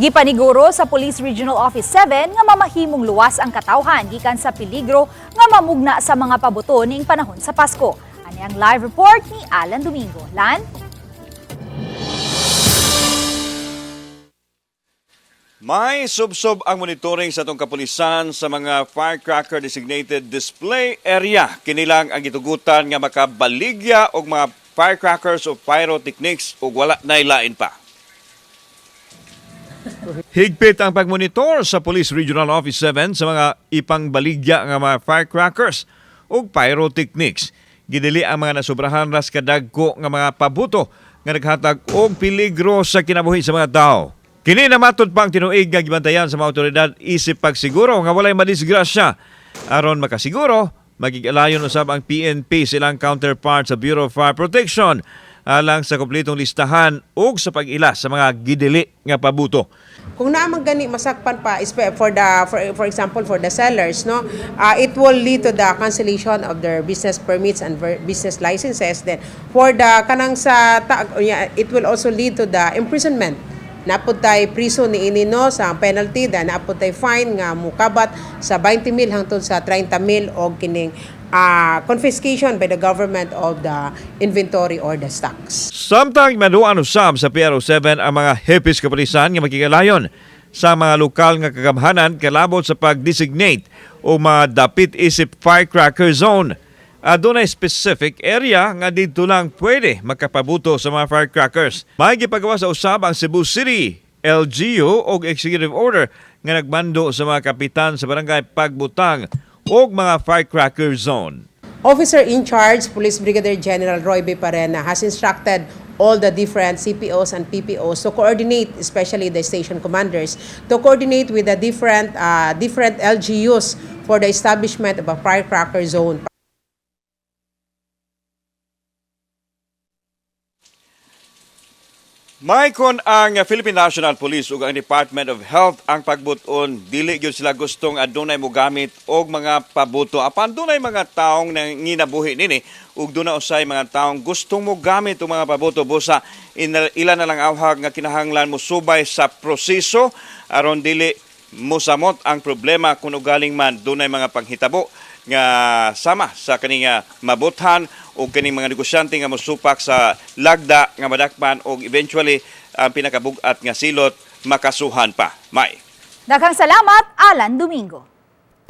Gipaniguro sa Police Regional Office 7 nga mamahimong luwas ang katawhan gikan sa peligro nga mamugna sa mga pabuto ning panahon sa Pasko. Ani ang live report ni Alan Domingo. Lan? May subsob ang monitoring sa itong kapulisan sa mga firecracker designated display area. Kinilang ang gitugutan nga makabaligya og mga firecrackers o pyrotechnics ug wala na lain pa. Higpit ang pagmonitor sa Police Regional Office 7 sa mga ipangbaligya nga mga firecrackers ug pyrotechnics. Gidili ang mga nasubrahan ras kadagko nga mga pabuto nga naghatag og peligro sa kinabuhi sa mga tao. Kini namatod pa ang tinuig nga gibantayan sa mga otoridad isip pagsiguro nga walay madisgrasya. Aron makasiguro, magigalayon usab ang PNP silang counterpart sa Bureau of Fire Protection alang sa kompletong listahan ug sa pag-ila sa mga gidili nga pabuto. Kung naamang gani masakpan pa for the for, for example for the sellers no uh, it will lead to the cancellation of their business permits and business licenses then for the kanang sa it will also lead to the imprisonment napod tay prison ni ini no sa penalty da napod tay fine nga mukabat sa 20 mil hangtod sa 30 mil og kining ah, confiscation by the government of the inventory or the stocks Samtang maduan usab sa PRO7 ang mga hepis kapulisan nga magigalayon sa mga lokal nga kagamhanan kalabot sa pag-designate o mga dapit isip firecracker zone. Adunay specific area nga dito lang pwede makapabuto sa mga firecrackers. May gipagawa sa usab ang Cebu City LGU og executive order nga nagmando sa mga kapitan sa barangay pagbutang og mga firecracker zone. Officer in charge, Police Brigadier General Roy B. Parena, has instructed all the different CPOs and PPOs to coordinate, especially the station commanders, to coordinate with the different uh, different LGUs for the establishment of a firecracker zone. May kon ang Philippine National Police ug ang Department of Health ang pagbuton. Dili gyud sila gustong adunay mo gamit og mga pabuto. Apan dunay mga taong nanginabuhi nini ug dunay usay mga taong gustong mo gamit og mga pabuto. Busa ilan na lang awhag nga kinahanglan mo subay sa proseso aron dili musamot ang problema kung ugaling man dunay mga panghitabo nga sama sa kaning nga mabuthan o kaning mga negosyante nga mosupak sa lagda nga madakpan o eventually ang pinakabugat nga silot makasuhan pa. May. Daghang salamat, Alan Domingo.